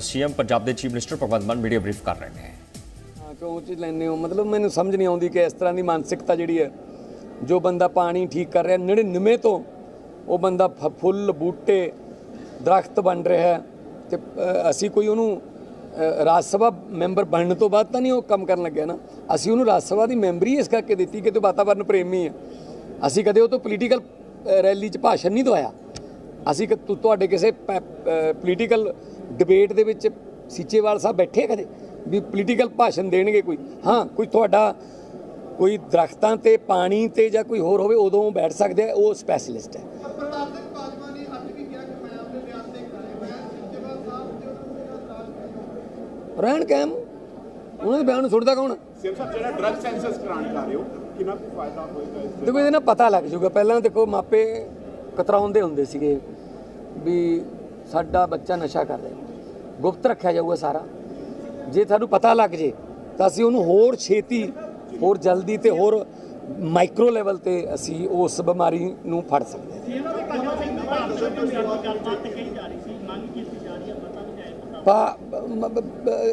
CM Punjab ਦੇ chief minister Bhagwant Mann media brief ਕਰ ਰਹੇ ਨੇ। ਹਾਂ, ਕਿਉਂ ਉਹ ਚੀਜ਼ ਲੈਂਦੇ ਹੋ? ਮਤਲਬ ਮੈਨੂੰ ਸਮਝ ਨਹੀਂ ਆਉਂਦੀ ਕਿ ਇਸ ਤਰ੍ਹਾਂ ਦੀ ਮਾਨਸਿਕਤਾ ਜਿਹੜੀ ਹੈ, ਜੋ ਬੰਦਾ ਪਾਣੀ ਠੀਕ ਕਰ ਰਿਹਾ 99 ਤੋਂ ਉਹ ਬੰਦਾ ਫ- ਫੁੱਲ, ਬੂਟੇ, ਦਰਖਤ ਬਣ ਰਿਹਾ ਹੈ ਤੇ ਅਸੀਂ ਕੋਈ ਉਹਨੂੰ ਰਾਜ ਸਭਾ ਮੈਂਬਰ ਬਣਨ ਤੋਂ ਬਾਅਦ ਤਾਂ ਨਹੀਂ ਉਹ ਕੰਮ ਕਰਨ ਲੱਗਿਆ ਨਾ? ਅਸੀਂ ਉਹਨੂੰ ਰਾਜ ਸਭਾ ਦੀ ਮੈਂਬਰੀ ਇਸ ਕਰਕੇ ਦਿੱਤੀ ਕਿ ਤੂੰ ਵਾਤਾਵਰਨ ਪ੍ਰੇਮੀ ਹੈ। ਅਸੀਂ ਕਦੇ ਉਹ ਤੋਂ ਪੋਲੀਟੀਕਲ ਰੈਲੀ 'ਚ ਭਾਸ਼ਣ ਨਹੀਂ ਦਵਾਇਆ। ਅਸੀਂ ਕਿ ਤੁ- ਤੁਹਾਡੇ ਕਿਸੇ ਪੋਲੀਟੀਕਲ ਡਿਬੇਟ ਦੇ ਵਿੱਚ ਸੀਚੇਵਾਲ ਸਾਹਿਬ ਬੈਠੇ ਕਦੇ? ਵੀ ਪੋਲੀਟੀਕਲ ਭਾਸ਼ਣ ਦੇਣਗੇ ਕੋਈ? ਹਾਂ ਕੋਈ ਤੁਹਾਡਾ ਕੋਈ ਦਰਖਤਾਂ ਤੇ ਪਾਣੀ ਤੇ ਜਾਂ ਕੋਈ ਹੋਰ ਹੋਵੇ ਉਦੋਂ ਬੈਠ ਸਕਦੇ ਆ ਉਹ ਸਪੈਸ਼ਲਿਸਟ ਹੈ। ਤੇ ਤੇ ਰਹਿਣ ਕਾਇਮ। ਉਹਨਾਂ ਦੇ ਬਿਆਨ ਨੂੰ ਸੁਣਦਾ ਕੌਣ? ਸਿਰ ਸਾਹਿਬ ਜਿਹੜਾ ਡਰਗ ਸੈਂਸਸ ਕਰਾਉਣ ਜਾ ਰਹੇ ਹੋ ਕਿੰਨਾ ਫਾਇਦਾ ਹੋਏਗਾ ਇਸ ਦੇਖੋ ਇਹਦੇ ਨਾਲ ਪਤਾ ਲੱਗ ਜਾਊਗਾ। ਪਹਿਲਾਂ ਦੇਖੋ ਮਾਪੇ ਕਤਰਾਉਂਦੇ ਹੁੰਦੇ ਸੀਗੇ। ਵੀ ਸਾਡਾ ਬੱਚਾ ਨਸ਼ਾ ਕਰ ਰਿਹਾ। ਗੁਪਤ ਰੱਖਿਆ ਜਾਊਗਾ ਸਾਰਾ। ਜੇ ਤੁਹਾਨੂੰ ਪਤਾ ਲੱਗ ਜੇ, ਤਾਂ ਅਸੀਂ ਉਹਨੂੰ ਹੋਰ ਛੇਤੀ, ਹੋਰ ਜਲਦੀ ਤੇ ਹੋਰ ਮਾਈਕਰੋ ਲੈਵਲ ਤੇ ਅਸੀਂ ਉਸ ਬਿਮਾਰੀ ਨੂੰ ਫੜ ਸਕਦੇ ਹਾਂ।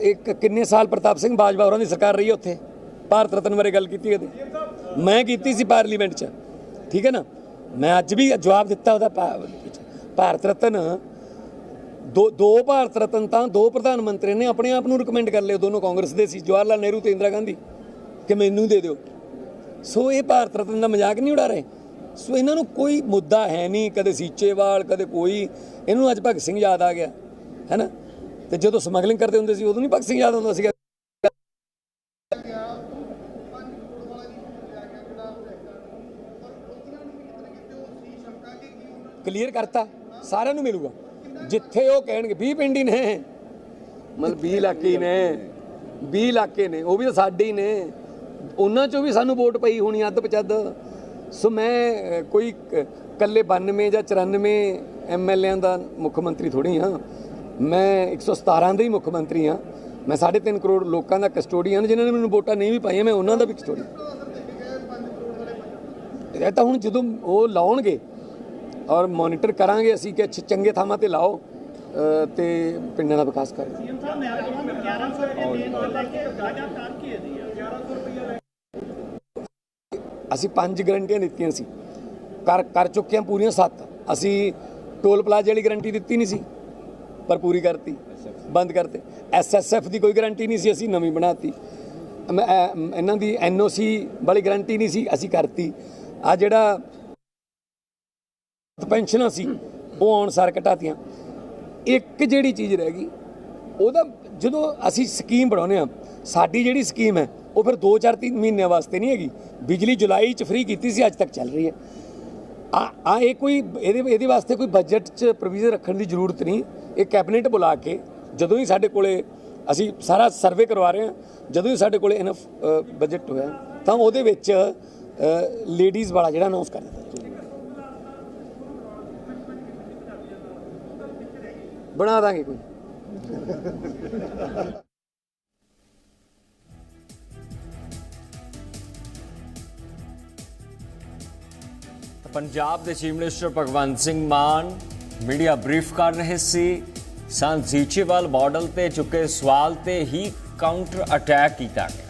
ਇੱਕ ਕਿੰਨੇ ਸਾਲ ਪ੍ਰਤਾਪ ਸਿੰਘ ਬਾਜਵਾ ਹੋਰਾਂ ਦੀ ਸਰਕਾਰ ਰਹੀ ਉੱਥੇ? ਭਾਰਤ ਰਤਨ ਬਾਰੇ ਗੱਲ ਕੀਤੀ ਕਦੇ? ਮੈਂ ਕੀਤੀ ਸੀ ਪਾਰਲੀਮੈਂਟ 'ਚ। ਠੀਕ ਹੈ ਨਾ? ਮੈਂ ਅੱਜ ਵੀ ਜਵਾਬ ਦਿੱਤਾ ਉਹਦਾ ਭਾਰਤ ਰਤਨ, ਦੋ ਦੋ ਭਾਰਤ ਰਤਨ ਤਾਂ ਦੋ ਪ੍ਰਧਾਨ ਮੰਤਰੀ ਨੇ ਆਪਣੇ ਆਪ ਨੂੰ ਰეკਮੈਂਡ ਕਰ ਲਿਆ ਦੋਨੋਂ ਕਾਂਗਰਸ ਦੇ ਸੀ, ਜਵਾਹਰ ਲਾਲ ਨਹਿਰੂ ਤੇ ਇੰਦਰਾ ਗਾਂਧੀ। ਕਿ ਮੈਨੂੰ ਦੇ ਦਿਓ। ਸੋ ਇਹ ਭਾਰਤ ਰਤਨ ਦਾ ਮਜ਼ਾਕ ਨਹੀਂ ਉਡਾ ਰਹੇ? ਸੋ ਇਹਨਾਂ ਨੂੰ ਕੋਈ ਮੁੱਦਾ ਹੈ ਨਹੀਂ, ਕਦੇ ਸੀਚੇਵਾਲ, ਕਦੇ ਕੋਈ। ਇਹਨੂੰ ਅੱਜ ਭਗਤ ਸਿੰਘ ਯਾਦ ਆ ਗਿਆ, ਹੈਨਾ? ਤੇ ਜਦੋਂ ਸਮਗਲਿੰਗ ਕਰਦੇ ਹੁੰਦੇ ਸੀ, ਉਦੋਂ ਨਹੀਂ ਭਗਤ ਸਿੰਘ ਯਾਦ ਹੁੰਦਾ ਸੀਗਾ। ਕਲੀਅਰ ਕਰਤਾ। ਸਾਰਿਆਂ ਨੂੰ ਮਿਲੂਗਾ। ਜਿੱਥੇ ਉਹ ਕਹਿਣਗੇ 20 ਪਿੰਡ ਹੀ ਨੇ। ਮਤਲਬ 20 ਇਲਾਕੇ ਨੇ। 20 ਇਲਾਕੇ ਨੇ ਉਹ ਵੀ ਤਾਂ ਸਾਡੇ ਹੀ ਨੇ। ਉਹਨਾਂ ਚੋਂ ਵੀ ਸਾਨੂੰ ਵੋਟ ਪਈ ਹੋਣੀ ਅੱਧ ਪਚੱਧ। ਸੋ ਮੈਂ ਅਹ, ਕੋਈ ਕ- ਕੱਲੇ 92 ਜਾਂ 94 ਐਮਐਲਏਆਂ ਦਾ ਮੁੱਖ ਮੰਤਰੀ ਥੋੜੀ ਹਾਂ। ਮੈਂ 117 ਦਾ ਹੀ ਮੁੱਖ ਮੰਤਰੀ ਹਾਂ। ਮੈਂ 3.5 ਕਰੋੜ ਲੋਕਾਂ ਦਾ ਕਸਟੋਡੀਅਨ ਜਿਨ੍ਹਾਂ ਨੇ ਮੈਨੂੰ ਵੋਟਾਂ ਨਹੀਂ ਵੀ ਪਾਈਆਂ ਮੈਂ ਉਹਨਾਂ ਦਾ ਵੀ ਕਸਟੋਡੀਅਨ। ਇਹ ਤਾਂ ਹੁਣ ਜਦੋਂ ਉਹ ਲਾਉਣਗੇ ਔਰ ਮੋਨੀਟਰ ਕਰਾਂਗੇ ਅਸੀਂ ਕਿ ਚੰਗੇ ਥਾਵਾਂ ਤੇ ਲਾਓ ਤੇ ਪਿੰਡਾਂ ਦਾ ਵਿਕਾਸ ਕਰੋ। ਸੀਐਮ ਸਾਹਿਬ ਮੈਂ ਤੁਹਾਨੂੰ 1100 ਰੁਪਏ ਦੇਣ ਤੋਂ ਲੈ ਕੇ ਲਗਾਤਾਰ ਕੀ ਹੈ ਦੀ 1100 ਰੁਪਏ ਅਸੀਂ ਪੰਜ ਗਰੰਟੀਆਂ ਦਿੱਤੀਆਂ ਸੀ। ਕਰ ਕਰ ਚੁੱਕੇ ਹਾਂ ਪੂਰੀਆਂ ਸੱਤ। ਅਸੀਂ ਟੋਲ ਪਲਾਜ਼ੇ ਵਾਲੀ ਗਰੰਟੀ ਦਿੱਤੀ ਨਹੀਂ ਸੀ ਪਰ ਪੂਰੀ ਕਰਤੀ ਬੰਦ ਕਰਤੇ। ਐਸਐਸਐਫ ਦੀ ਕੋਈ ਗਰੰਟੀ ਨਹੀਂ ਸੀ ਅਸੀਂ ਨਵੀਂ ਬਣਾਤੀ। ਇਹਨਾਂ ਦੀ ਐਨਓਸੀ ਵਾਲੀ ਗਰੰਟੀ ਨਹੀਂ ਸੀ ਅਸੀਂ ਕਰਤੀ। ਆ ਜਿਹੜਾ ਪੈਨਸ਼ਨਾਂ ਸੀ, ਉਹ ਆਉਣ ਸਾਰ ਘਟਾਤੀਆਂ। ਇੱਕ ਜਿਹੜੀ ਚੀਜ਼ ਰਹਿ ਗਈ, ਉਹਦਾ ਜਦੋਂ ਅਸੀਂ ਸਕੀਮ ਬਣਾਉਂਦੇ ਆ ਸਾਡੀ ਜਿਹੜੀ ਸਕੀਮ ਹੈ, ਉਹ ਫਿਰ 2-4 3 ਮਹੀਨਿਆਂ ਵਾਸਤੇ ਨਹੀਂ ਹੈਗੀ। ਬਿਜਲੀ ਜੁਲਾਈ ਚ ਫ੍ਰੀ ਕੀਤੀ ਸੀ, ਅੱਜ ਤੱਕ ਚੱਲ ਰਹੀ ਹੈ। ਆ ਆ ਇਹ ਕੋਈ, ਇਹਦੇ ਇਹਦੇ ਵਾਸਤੇ ਕੋਈ ਬਜਟ ਚ ਪ੍ਰੋਵੀਜ਼ਨ ਰੱਖਣ ਦੀ ਜ਼ਰੂਰਤ ਨਹੀਂ। ਇਹ ਕੈਬਨਿਟ ਬੁਲਾ ਕੇ, ਜਦੋਂ ਹੀ ਸਾਡੇ ਕੋਲੇ ਅਸੀਂ ਸਾਰਾ ਸਰਵੇ ਕਰਵਾ ਰਹੇ ਹਾਂ, ਜਦੋਂ ਹੀ ਸਾਡੇ ਕੋਲੇ ਇਨਫ ਬਜਟ ਹੋਇਆ, ਤਾਂ ਉਹਦੇ ਵਿੱਚ ਲੇਡੀਜ਼ ਵਾਲਾ ਜਿਹੜਾ ਅਨਾਉਂਸ ਕਰ ਦਿੱਤਾ। ਬਣਾ ਦਾਂਗੇ ਕੋਈ। ਪੰਜਾਬ ਦੇ chief minister Bhagwant Singh Mann media brief ਕਰ ਰਹੇ ਸੀ। ਸੰਤ ਸੀਚੇਵਾਲ ਮਾਡਲ ਤੇ ਚੁੱਕੇ ਸਵਾਲ ਤੇ ਹੀ ਕਾਊਂਟਰ ਅਟੈਕ ਕੀਤਾ ਗਿਆ।